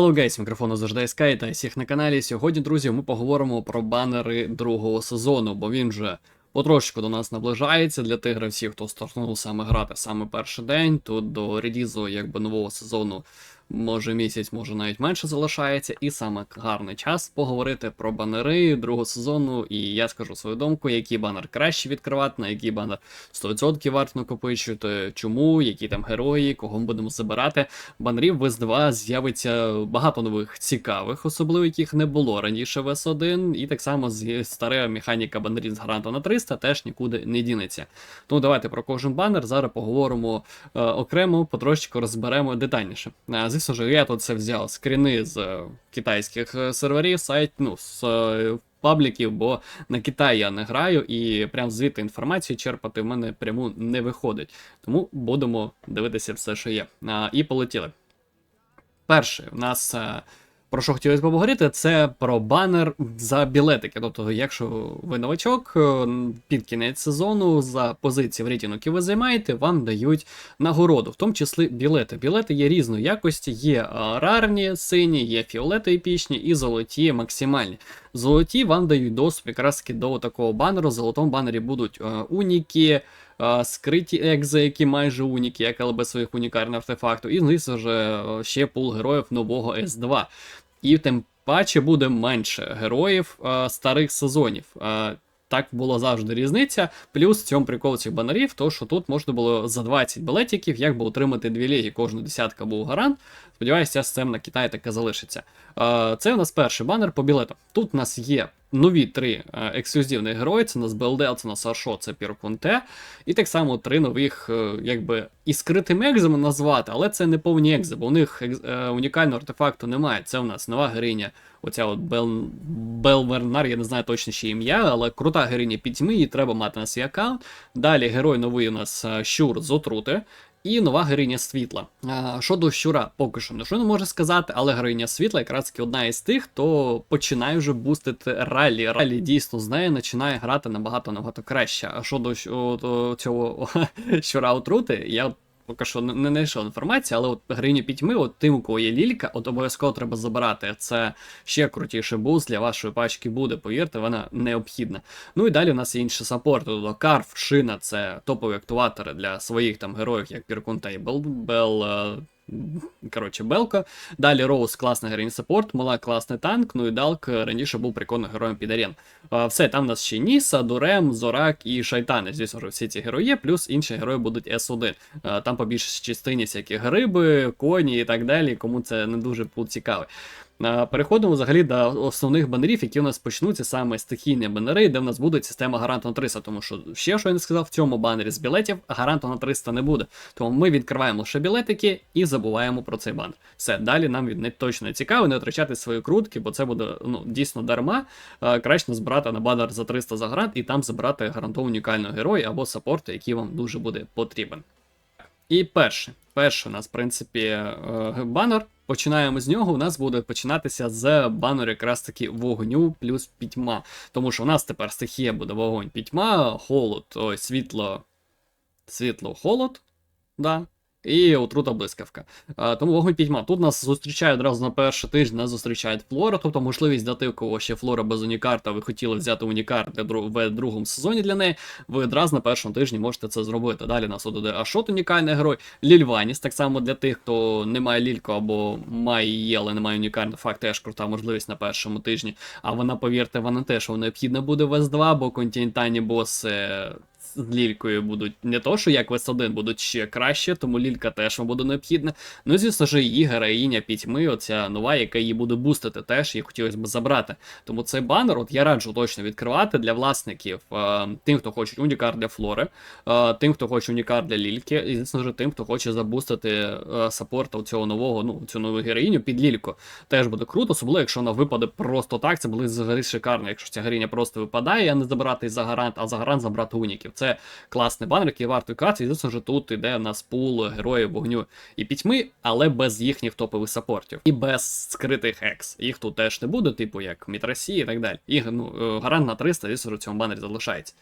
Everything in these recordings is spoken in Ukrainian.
Hello guys, мікрофону завжди Sky та всіх на каналі. Сьогодні, друзі, ми поговоримо про банери другого сезону, бо він же потрошку до нас наближається для тих гравців, хто стартнув саме грати саме перший день. Тут до релізу якби нового сезону може місяць, може навіть менше залишається, і саме гарний час поговорити про банери другого сезону. І я скажу свою думку, який банер краще відкривати, на який банер 100% варто накопичувати, чому, які там герої, кого ми будемо забирати. Банерів в S2 з'явиться багато нових цікавих, особливо яких не було раніше в S1, і так само з стара механіка банерів з гаранту на 300 теж нікуди не дінеться. Тому давайте про кожен банер зараз поговоримо е, окремо, потрошечку розберемо детальніше. Е, звісно ж, я тут це взяв скріни з е, китайських е, серверів, сайт, ну, з е, пабліків, бо на Китай я не граю, і прям звідти інформацію черпати в мене пряму не виходить. Тому будемо дивитися все, що є. А, і полетіли. Перше, в нас. Про що хотілося поговорити, це про банер за білетики. Тобто, якщо ви новачок, е, під кінець сезону за позиції в рейтингу, які ви займаєте, вам дають нагороду, в тому числі білети. Білети є різної якості, є рарні, сині, є фіолети епічні і золоті максимальні. Золоті вам дають доступ якраз до такого банеру. В золотому банері будуть е, уніки, е, скриті екзи, які майже уніки, як але без своїх унікарних артефактів, і звісно ж е, ще пул героїв нового С2. І тим паче буде менше героїв е, старих сезонів. Так було завжди різниця. Плюс в цьому прикол цих банерів, то що тут можна було за 20 білетиків, як би отримати дві ліги, кожна десятка був гарант. Сподіваюся, ця на Китаї таке залишиться. Е, Це у нас перший банер по білетам. Тут у нас є нові три е, ексклюзивних герої. Це у нас БЛД, це у нас Аршо, це Піркунте. І так само три нових, е, якби і скритим екзами назвати, але це не повні екзи, бо у них унікального артефакту немає. Це у нас нова героїня, оця от Бел... Белвернар, я не знаю точно ще ім'я, але крута героїня пітьми, її треба мати на свій аккаунт. Далі герой новий у нас е, Щур з отрути. І нова героїня світла. Щодо щура, поки що нічого не можу сказати, але героїня світла якраз таки одна із тих, хто починає вже бустити ралі. Ралі дійсно з нею починає грати набагато набагато краще. А щодо цього щура отрути, я поки що не знайшов інформації, але от грині пітьми, от тим, у кого є лілька, от обов'язково треба забирати. Це ще крутіший бус для вашої пачки буде, повірте, вона необхідна. Ну і далі у нас є інші саппорти. Тобто Карф, Шина це топові актуатори для своїх там героїв, як Піркунта і Бел. Бел е, Коротше, Белка. Далі Роуз класний героїн саппорт, Мала класний танк, ну і Далк е, раніше був прикольним героєм під арен. Все, там у нас ще Ніса, Дурем, Зорак і Шайтани. Звісно всі ці герої плюс інші герої будуть С1. Там по більшій частині всякі гриби, коні і так далі, кому це не дуже цікаво. Переходимо взагалі до основних банерів, які у нас почнуться саме стихійні банери, де в нас буде система гаранту на 300, тому що ще що я не сказав, в цьому банері з білетів гаранту на 300 не буде. Тому ми відкриваємо лише білетики і забуваємо про цей банер. Все, далі нам від не точно цікаво, не втрачати свої крутки, бо це буде ну, дійсно дарма. Краще збирати на банер за 300 за грант і там забрати гарантований унікального героя або саппорт, який вам дуже буде потрібен. І перше, перше у нас, в принципі, е, банер. Починаємо з нього. У нас буде починатися з банеру якраз таки вогню плюс пітьма. Тому що у нас тепер стихія буде вогонь пітьма, холод, ой, світло, світло, холод. Да. І отрута блискавка. Тому вогонь пітьма. Тут нас зустрічає одразу на перший тиждень, нас зустрічає флора, тобто можливість дати у кого ще флора без унікарта, ви хотіли взяти унікарт в другому сезоні для неї. Ви одразу на першому тижні можете це зробити. Далі нас буде Ашот унікальний герой, Лільваніс, так само для тих, хто не має лільку або має її, але не має унікальний факт, теж крута можливість на першому тижні. А вона, повірте, вона теж необхідна буде в S2, бо континентальні боси з лількою будуть не то, що як в S1 будуть ще краще, тому лілька теж вам буде необхідна. Ну звісно ж, її героїня пітьми, оця нова, яка її буде бустити, теж її хотілося б забрати. Тому цей банер, от я раджу точно відкривати для власників, е, тим, хто хоче унікар для флори, е, тим, хто хоче унікар для лільки, і звісно ж, тим, хто хоче забустити е, саппорта цього нового, ну цю нову героїню під лільку. Теж буде круто, особливо, якщо вона випаде просто так, це буде взагалі шикарно. Якщо ця героїня просто випадає, а не забирати за гарант, а за гарант забрати уніків. Це класний банер, який варто викати. І звісно ж, тут іде в нас пул героїв вогню і пітьми, але без їхніх топових сапортів І без скритих екс. Їх тут теж не буде, типу як Мітрасі і так далі. І ну, е, гарант на 300, звісно в цьому банері залишається.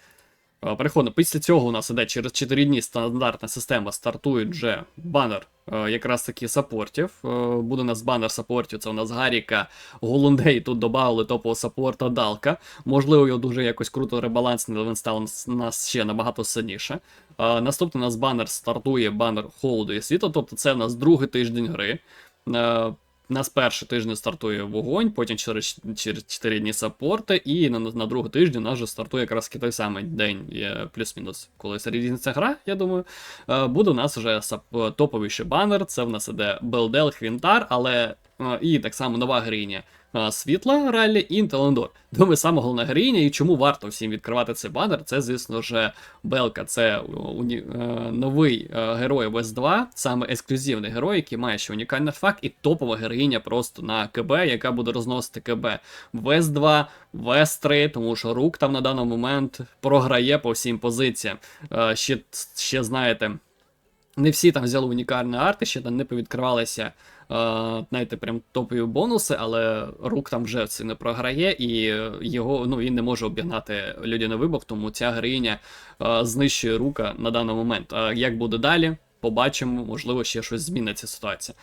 Е, Переходимо. Після цього у нас іде через 4 дні стандартна система стартує вже банер е, якраз таки саппортів. Е, Буде у нас банер саппортів. Це у нас Гаріка, Голундей. Тут додали топового саппорта Далка. Можливо, його дуже якось круто ребалансили, але він став нас ще набагато сильніше. Наступний у нас банер стартує банер холоду і світла. Тобто це у нас другий тиждень гри. Нас перший тиждень стартує вогонь, потім через, через 4 дні саппорти, і на, на другий тиждень нас вже стартує якраз той самий день, плюс-мінус, коли різниця гра, я думаю. Е, Буде у нас вже топовий банер. Це в нас іде Белдел, Хвінтар, але і так само нова е, Світла Раллі і Таландор. Думаю, саме головна гріня, і чому варто всім відкривати цей банер, це, звісно ж, Белка. Це уні... е, новий е, герой в С2, саме ексклюзивний герой, який має ще унікальний факт, і топова героїня просто на КБ, яка буде розносити КБ в С2, в С3, тому що рук там на даний момент програє по всім позиціям. Е, ще, ще знаєте. Не всі там взяли унікальні арти, ще там не повідкривалися, е, знаєте, прям топові бонуси, але рук там вже це не програє, і його ну, він не може обігнати людяний вибух, тому ця героїня е, знищує рука на даний момент. Як буде далі, побачимо, можливо, ще щось зміниться ситуація.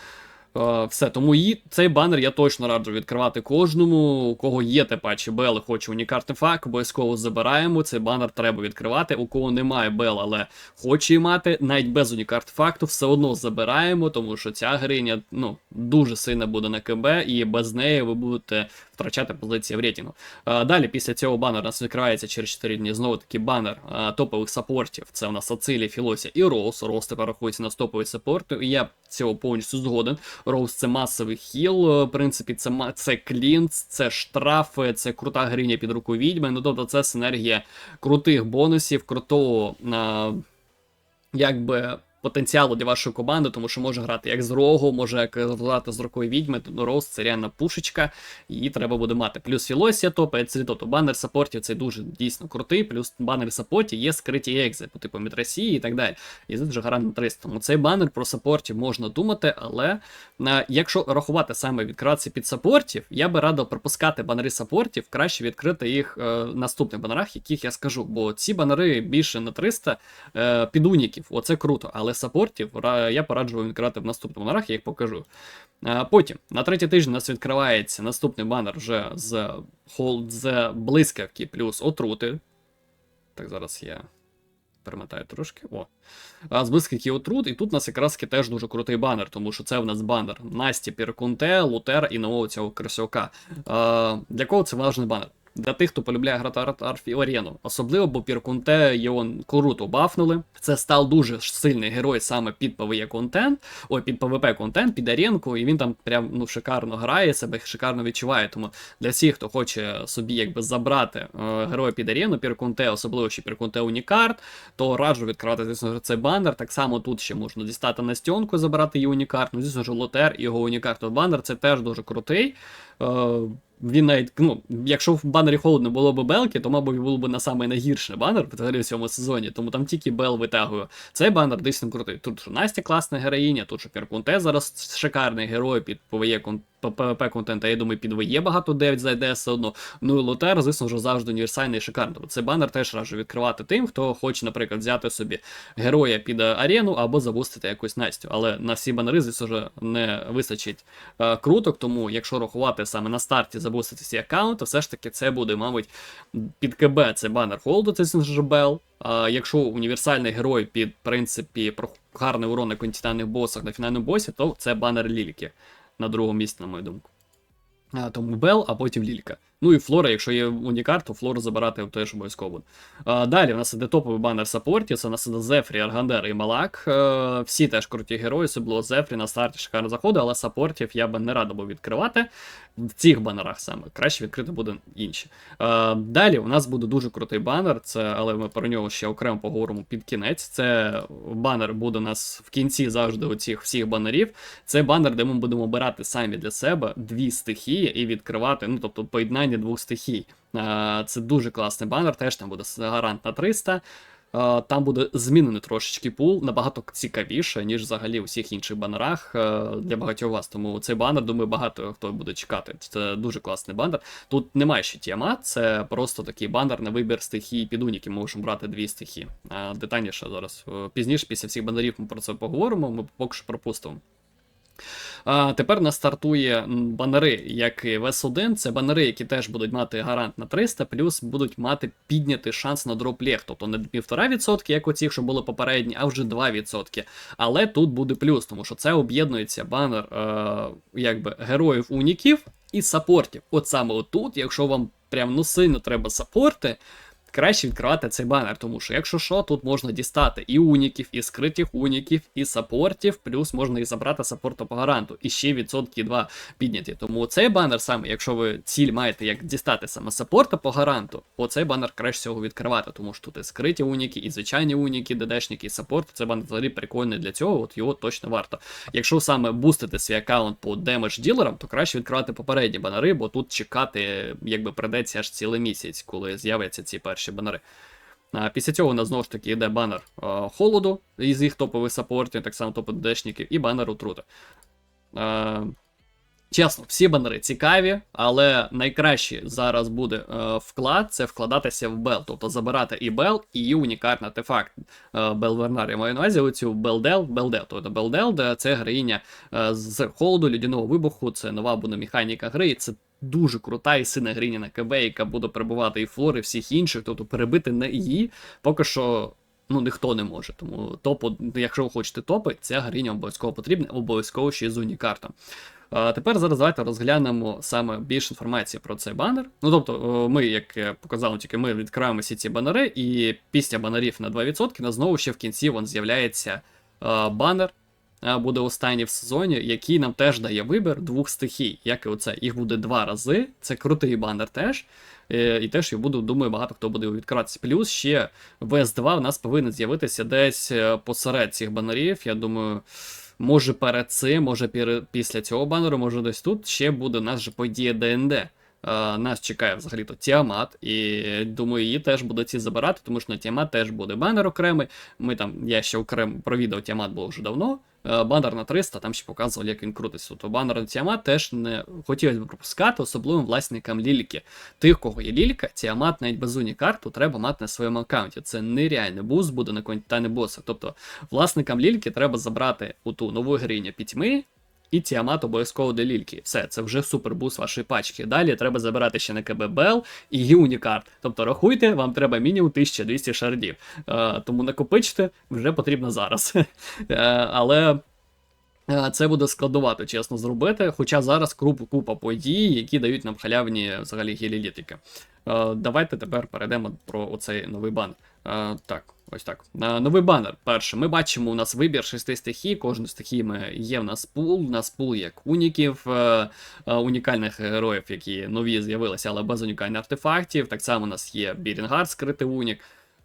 Е, все, тому і цей банер я точно раджу відкривати кожному. У кого є те паче Бел хоче унікарний факт, обов'язково забираємо. Цей банер треба відкривати. У кого немає Бел, але хоче і мати, навіть без унікарт факту, все одно забираємо, тому що ця гриня ну, дуже сильно буде на КБ, і без неї ви будете втрачати позиції в рейтингу. Далі, після цього банер нас відкривається через 4 дні. Знову таки банер топових саппортів. Це у нас Ацилі, Філосі і Роуз. Роуз тепер рахується на топовий саппорти. І я цього повністю згоден. Роуз це масовий хіл. В принципі, це це клінц, це штрафи, це крута гриня під руку відьми. Ну тобто це синергія крутих бонусів, крутого. Якби потенціалу для вашої команди, тому що може грати як з рогу, може як грати з рукою відьми, то Роуз це реальна пушечка, її треба буде мати. Плюс Філосія топає, це тобто банер саппортів це дуже дійсно крутий, плюс банер саппортів є скриті екзи, по типу Мітрасії і так далі. І це вже гра на 300. Тому цей банер про саппортів можна думати, але а, якщо рахувати саме відкриватися під саппортів, я би радив пропускати банери саппортів, краще відкрити їх е, наступних банерах, яких я скажу. Бо ці банери більше на 300 е, під уніків, оце круто. Але саппортів я пораджу вам в наступному банерах, я їх покажу. Потім, на третій тиждень у нас відкривається наступний банер вже з холд з блискавки плюс отрути. Так, зараз я перемотаю трошки. О. А, з блискавки отрут, і тут у нас якраз теж дуже крутий банер, тому що це у нас банер Насті, Піркунте, Лутер і нового цього красюка. А, Для кого це важний банер? Для тих, хто полюбляє грати Арфі Аріну. Особливо, бо Піркунте його круто бафнули. Це став дуже сильний герой саме під ПВЕ контент, ой, під ПВП контент, під аренку, і він там прям ну шикарно грає, себе шикарно відчуває. Тому для всіх, хто хоче собі якби забрати е, героя під арену, Піркунте, особливо ще Піркунте Унікарт, то раджу відкривати звісно, цей банер. Так само тут ще можна дістати Настьонку, забрати її Унікарт. Ну, звісно ж, Лотер і його Унікарт банер це теж дуже крутий. Е, він навіть, ну, якщо в банері холодно було б Белки, то, мабуть, було б на саме найгірший банер взагалі в цьому сезоні, тому там тільки Бел витягує. Цей банер дійсно крутий. Тут що Настя класна героїня, тут що Піркунте зараз шикарний герой під ПВЕ PvP контент, а я думаю, під ВЕ багато 9 зайде все одно. Ну і Лотер, звісно, вже завжди універсальний і шикарний. Цей банер теж раджу відкривати тим, хто хоче, наприклад, взяти собі героя під арену або забустити якусь Настю. Але на всі банери, звісно, вже не вистачить е, круток, тому якщо рахувати саме на старті забустити всі аккаунти, все ж таки це буде, мабуть, під КБ це банер холду, це ж Бел. А якщо універсальний герой під принципі гарний урон на континентальних босах на фінальному босі, то це банер Ліліки на другому місці, на мою думку. А, Тому Бел, а потім Лілька. Ну і Флора, якщо є унікар, то Флору забирати теж обов'язково. А, Далі у нас іде топовий банер саппортів, це у нас іде Зефрі, Аргандер і Малак. А, всі теж круті герої, особливо Зефрі на старті шикарно заходить, але саппортів я би не радив відкривати. В цих банерах саме краще відкрити буде інші. А, Далі у нас буде дуже крутий банер, це, але ми про нього ще окремо поговоримо під кінець. Це банер буде у нас в кінці завжди у цих всіх банерів. Це банер, де ми будемо обирати самі для себе дві стихії і відкривати, ну тобто поєднання двох стихій. Це дуже класний банер, теж там буде гарант на 300. Е, Там буде змінений трошечки пул, набагато цікавіше, ніж взагалі у всіх інших банерах е, для багатьох вас. Тому цей банер, думаю, багато хто буде чекати. Це дуже класний банер. Тут немає ще тіамат, це просто такий банер на вибір стихії під уніки. Ми можемо брати дві стихії. Е, Детальніше зараз. Е, Пізніше, після всіх банерів, ми про це поговоримо. Ми поки що пропустимо. А Тепер нас стартує банери, як і VS1. Це банери, які теж будуть мати гарант на 300, плюс будуть мати піднятий шанс на дроп лег. Тобто не 1,5%, як оці, що були попередні, а вже 2%. Але тут буде плюс, тому що це об'єднується банер е, якби героїв уніків і саппортів. От саме отут, якщо вам прям ну сильно треба саппорти, краще відкривати цей банер, тому що, якщо що, тут можна дістати і уніків, і скритих уніків, і саппортів, плюс можна і забрати саппорту по гаранту, і ще відсотки 2 підняті. Тому цей банер саме, якщо ви ціль маєте як дістати саме саппорта по гаранту, оцей банер краще всього відкривати, тому що тут і скриті уніки, і звичайні уніки, ДДшники, і саппорт. Це банер взагалі прикольний для цього, от його точно варто. Якщо саме бустити свій аккаунт по демедж ділерам, то краще відкривати попередні банери, бо тут чекати, якби придеться аж цілий місяць, коли з'являться ці перші банери. А після цього у нас знову ж таки йде банер холоду із їх топових саппортів, так само топи дешників, і банер отрути. Чесно, всі банери цікаві, але найкраще зараз буде е, вклад це вкладатися в Бел, тобто забирати і Бел, і її унікальний артефакт е, Белвернар. Я маю на увазі оцю Белдел, Белдел. Тобто Белдел, де це героїня е, з холоду, людяного вибуху, це нова буде механіка гри, і це дуже крута і сильна гриня на КБ, яка буде перебувати і флори, і всіх інших, тобто перебити на її поки що. Ну, ніхто не може. Тому топу, якщо ви хочете топи, ця гриня обов'язково потрібна, обов'язково ще з унікартом. А тепер зараз давайте розглянемо саме більше інформації про цей банер. Ну тобто, ми, як я показав, тільки ми відкриваємо всі ці банери, і після банерів на 2% на знову ще в кінці вон з'являється банер. А, Буде останній в сезоні, який нам теж дає вибір двох стихій, як і оце. Їх буде два рази. Це крутий банер теж. Е, І теж я буду, думаю, багато хто буде відкриватися. Плюс ще в S2 в нас повинен з'явитися десь е, посеред цих банерів. Я думаю, може перед цим, може після цього банеру, може десь тут ще буде нас же подія ДНД. Е, Нас чекає взагалі-то Тіамат, і думаю, її теж буде ці забирати, тому що на Тіамат теж буде банер окремий. Ми там, я ще окремо про відео Тіамат було вже давно. Е, Банер на 300, там ще показували, як він крутиться. Тобто банер на Тіамат теж не хотілося б пропускати, особливо власникам ліліки. Тих, кого є лілька, Тіамат навіть без карту треба мати на своєму аккаунті. Це нереальний бус буде на контентані боса. Тобто власникам лільки треба забрати у ту нову гриню пітьми. І Тіамат обов'язково до лільки. Все, це вже супербуст вашої пачки. Далі треба забирати ще на КБ Бел і Юнікарт. Тобто рахуйте, вам треба мінімум 1200 шардів. Е, тому накопичте вже потрібно зараз. Е, але. е, Це буде складновато, чесно зробити. Хоча зараз круп, купа подій, які дають нам халявні взагалі гілілітики. Е, Давайте тепер перейдемо про оцей новий банер. Е, Так, ось так. Новий банер. Перше, ми бачимо, у нас вибір шести стихій. Кожної стихій є в нас пул. У нас пул є уніків, е, е, унікальних героїв, які нові з'явилися, але без унікальних артефактів. Так само у нас є Бірінгард, скритий унік.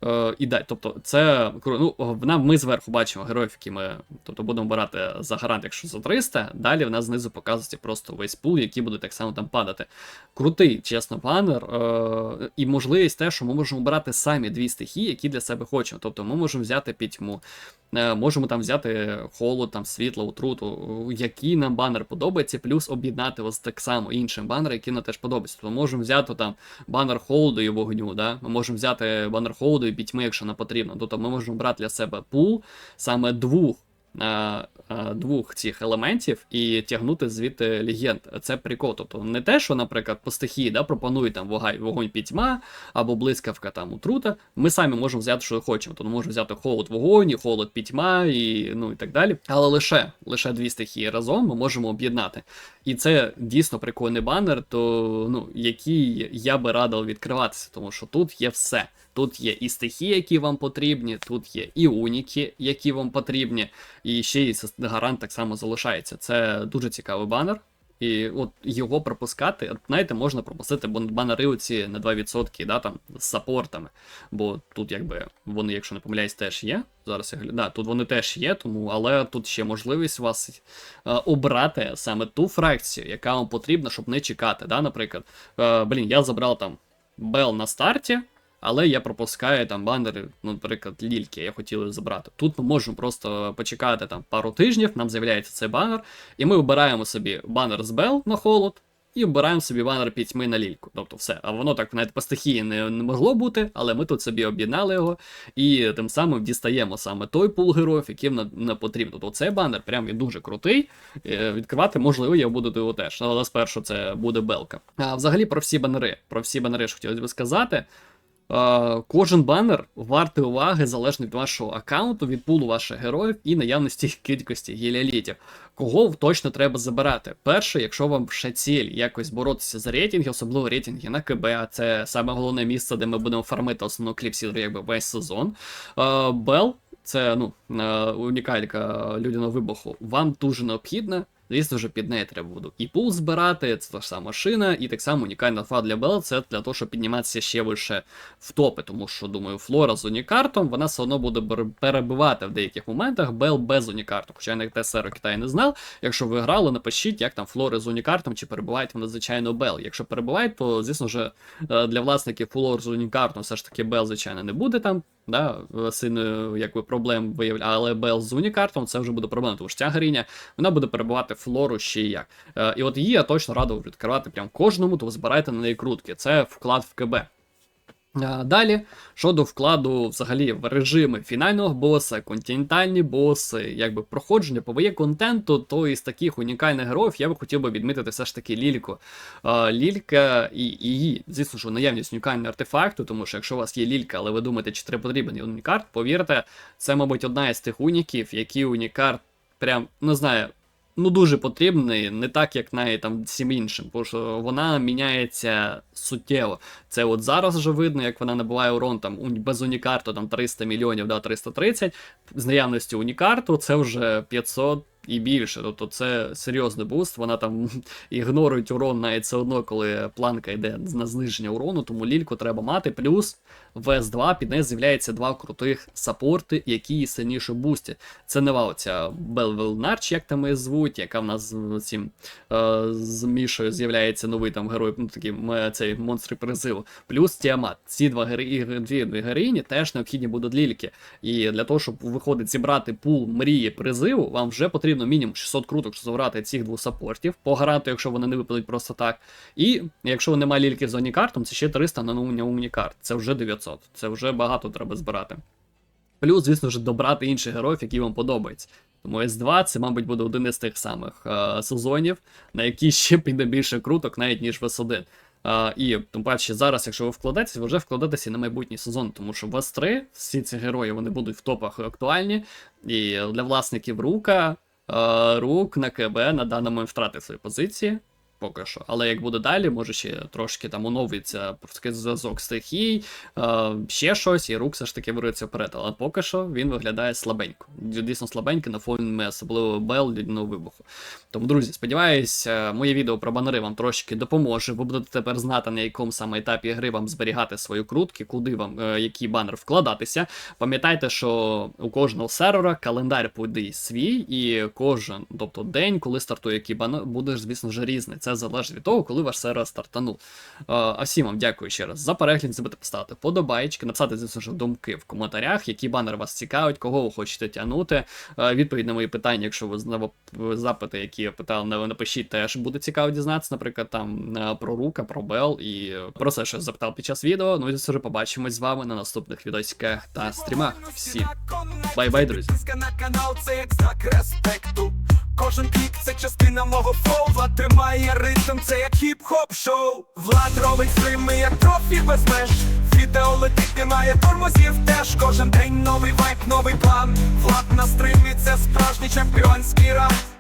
Е, і далі, тобто, це ну, нам ми зверху бачимо героїв, які ми тобто, будемо брати за гарант, якщо за 300. Далі в нас знизу показується просто весь пул, який буде так само там падати. Крутий, чесно, банер. Е, і можливість те, що ми можемо брати самі дві стихії, які для себе хочемо. Тобто ми можемо взяти пітьму, е, можемо там взяти холод, там світло, отруту, який нам банер подобається, плюс об'єднати ось так само іншим банер, який нам теж подобається. Тобто можемо взяти там банер холоду і вогню, да? ми можемо взяти банер холоду і пітьми, якщо нам потрібно. Тобто ми можемо брати для себе пул саме двох. е, е, Двох цих елементів і тягнути звідти легенд. Це прикол. Тобто не те, що, наприклад, по стихії да, пропонують там вогонь пітьма або блискавка там утрута. Ми самі можемо взяти, що хочемо. Тобто можемо взяти холод вогонь, і холод пітьма і ну і так далі. Але лише лише дві стихії разом ми можемо об'єднати. І це дійсно прикольний банер, то ну який я би радив відкриватися, тому що тут є все. Тут є і стихії, які вам потрібні, тут є і уніки, які вам потрібні, і ще і гарант так само залишається. Це дуже цікавий банер. І от його пропускати, от, знаєте, можна пропустити бан- банери оці на 2%, да, там, з саппортами. Бо тут, якби, вони, якщо не помиляюсь, теж є. Зараз я гляду. Да, тут вони теж є, тому, але тут ще можливість вас е, обрати саме ту фракцію, яка вам потрібна, щоб не чекати. Да, Наприклад, е, блін, я забрав там Бел на старті. Але я пропускаю там банери, наприклад, лільки, я хотів забрати. Тут ми можемо просто почекати там пару тижнів, нам з'являється цей банер, і ми вибираємо собі банер з Бел на холод. І обираємо собі банер пітьми на лільку. Тобто все. А воно так навіть по стихії не, не могло бути, але ми тут собі об'єднали його, і тим самим дістаємо саме той пул героїв, яким нам не потрібно. Тобто цей банер прям він дуже крутий. Е, Відкривати, можливо, я буду його теж. Але спершу це буде белка. А взагалі про всі банери. Про всі банери, що хотілося б сказати. Е, Кожен банер вартий уваги залежно від вашого аккаунту, від пулу ваших героїв і наявності кількості гіліалітів. Кого точно треба забирати? Перше, якщо вам ще ціль якось боротися за рейтинги, особливо рейтинги на КБ, а це саме головне місце, де ми будемо фармити основну кліпсідру якби весь сезон. Е, Бел, це ну, е, унікалька людяного вибуху, вам дуже необхідна. Звісно вже під неї треба буде і пул збирати, це та ж сама шина, і так само унікальна фа для Бел, це для того, щоб підніматися ще вище в топи, тому що, думаю, Флора з унікартом, вона все одно буде перебивати в деяких моментах Бел без унікарту. Хоча я на ТСР Китаю не знав. Якщо ви грали, напишіть, як там Флори з унікартом, чи перебувають вони, звичайно, Бел. Якщо перебувають, то, звісно вже е, для власників Флор з унікартом все ж таки Бел, звичайно, не буде там. Да, сильно якби проблем виявляє, але Бел з унікартом це вже буде проблема, тому що ця героїня вона буде перебувати флору ще і як. Е, і от її я точно радив відкривати прям кожному, то збирайте на неї крутки. Це вклад в КБ. Далі, щодо вкладу взагалі в режими фінального боса, континентальні боси, якби проходження ПВЕ контенту, то із таких унікальних героїв я би хотів би відмітити все ж таки Лільку. Лілька і її, звісно ж, наявність унікального артефакту, тому що якщо у вас є Лілька, але ви думаєте, чи треба потрібен унікарт, повірте, це, мабуть, одна із тих уніків, які унікарт прям, не знаю, ну дуже потрібний, не так, як навіть там всім іншим, бо що вона міняється суттєво. Це от зараз вже видно, як вона набуває урон там без унікарту там 300 мільйонів, да, 330. З наявності унікарту це вже 500 і більше. Тобто це серйозний буст. Вона там ігнорують урон навіть все одно, коли планка йде на зниження урону, тому лільку треба мати. Плюс в S2 під нею з'являється два крутих саппорти, які сильніше бустять. Це нова оця Белвел Нарч, як там її звуть, яка в нас цим е, з Мішою з'являється новий там герой, ну такий цей монстр призиву. Плюс Тіамат. Ці два гери, дві героїні теж необхідні будуть лільки. І для того, щоб виходить зібрати пул мрії призиву, вам вже потрібно мінімум 600 круток, щоб забрати цих двох саппортів, по гаранту, якщо вони не випадуть просто так. І якщо немає лільки з унікартом, це ще 300 на уні- унікарт. Це вже 900. Це вже багато треба збирати. Плюс, звісно ж, добрати інших героїв, які вам подобаються. Тому S2 це, мабуть, буде один із тих самих е, сезонів, на які ще піде більше круток, навіть ніж в S1. Е, і тим паче зараз, якщо ви вкладетесь, ви вже вкладетеся на майбутній сезон, тому що в S3 всі ці герої вони будуть в топах актуальні. І для власників рука, рук на КБ на даному втрати свої позиції. Поки що. Але як буде далі, може ще трошки там оновиться зв'язок стихій, е, ще щось, і рук все ж таки вирується вперед. Але поки що він виглядає слабенько. Дійсно слабенько на фоні особливо Бел людяного вибуху. Тому, друзі, сподіваюсь, е, моє відео про банери вам трошки допоможе. Ви будете тепер знати, на якому саме етапі гри вам зберігати свої крутки, куди вам е, який банер вкладатися. Пам'ятайте, що у кожного сервера календар буде свій, і кожен, тобто день, коли стартує який банер, буде, звісно вже різний. Це залежить від того, коли ваш сервер стартанув. Е, А всім вам дякую ще раз за перегляд. Не забудьте поставити подобайки, написати, звісно ж, думки в коментарях, які банери вас цікавить, кого ви хочете тягнути. Е, Відповідь на мої питання, якщо ви знову запити, які я питав, на- напишіть, теж буде цікаво дізнатися, наприклад, там е, про Рука, про Бел і про все, що запитав під час відео. Ну і звісно побачимось з вами на наступних відосиках та стрімах. Всім бай-бай, друзі. Це як знак респекту. Кожен клік це частина мого фола тримає ритм, це як хіп-хоп шоу. Влад робить стрими, як трофі без меж. Відео летить, немає тормозів теж Кожен день новий вайб, новий план. Влад на стримі, це справжній чемпіонський раунд